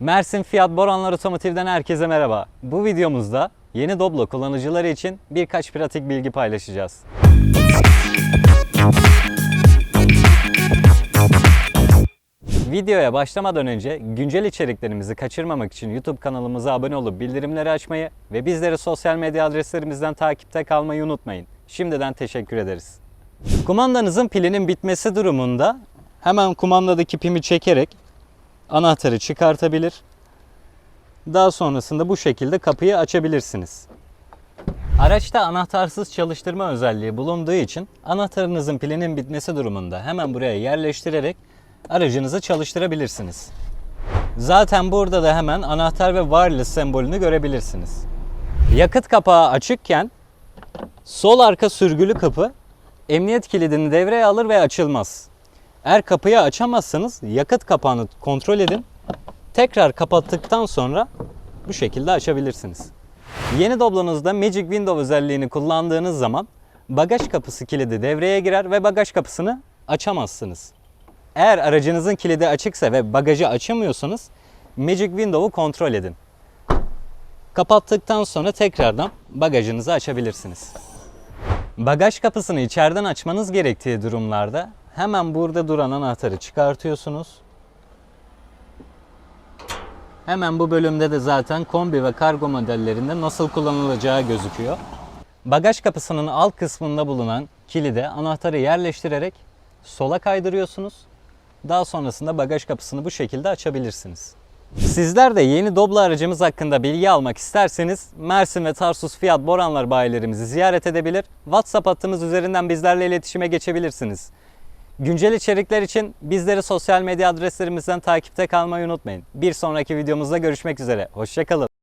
Mersin Fiyat Boranlar Otomotiv'den herkese merhaba. Bu videomuzda yeni Doblo kullanıcıları için birkaç pratik bilgi paylaşacağız. Videoya başlamadan önce güncel içeriklerimizi kaçırmamak için YouTube kanalımıza abone olup bildirimleri açmayı ve bizleri sosyal medya adreslerimizden takipte kalmayı unutmayın. Şimdiden teşekkür ederiz. Kumandanızın pilinin bitmesi durumunda hemen kumandadaki pimi çekerek anahtarı çıkartabilir. Daha sonrasında bu şekilde kapıyı açabilirsiniz. Araçta anahtarsız çalıştırma özelliği bulunduğu için anahtarınızın pilinin bitmesi durumunda hemen buraya yerleştirerek aracınızı çalıştırabilirsiniz. Zaten burada da hemen anahtar ve wireless sembolünü görebilirsiniz. Yakıt kapağı açıkken sol arka sürgülü kapı emniyet kilidini devreye alır ve açılmaz. Eğer kapıyı açamazsanız yakıt kapağını kontrol edin. Tekrar kapattıktan sonra bu şekilde açabilirsiniz. Yeni Doblo'nuzda Magic Window özelliğini kullandığınız zaman bagaj kapısı kilidi devreye girer ve bagaj kapısını açamazsınız. Eğer aracınızın kilidi açıksa ve bagajı açamıyorsanız Magic Window'u kontrol edin. Kapattıktan sonra tekrardan bagajınızı açabilirsiniz. Bagaj kapısını içeriden açmanız gerektiği durumlarda hemen burada duran anahtarı çıkartıyorsunuz. Hemen bu bölümde de zaten kombi ve kargo modellerinde nasıl kullanılacağı gözüküyor. Bagaj kapısının alt kısmında bulunan kilide anahtarı yerleştirerek sola kaydırıyorsunuz. Daha sonrasında bagaj kapısını bu şekilde açabilirsiniz. Sizler de yeni Doblo aracımız hakkında bilgi almak isterseniz Mersin ve Tarsus Fiyat Boranlar bayilerimizi ziyaret edebilir. WhatsApp hattımız üzerinden bizlerle iletişime geçebilirsiniz. Güncel içerikler için bizleri sosyal medya adreslerimizden takipte kalmayı unutmayın. Bir sonraki videomuzda görüşmek üzere. Hoşçakalın.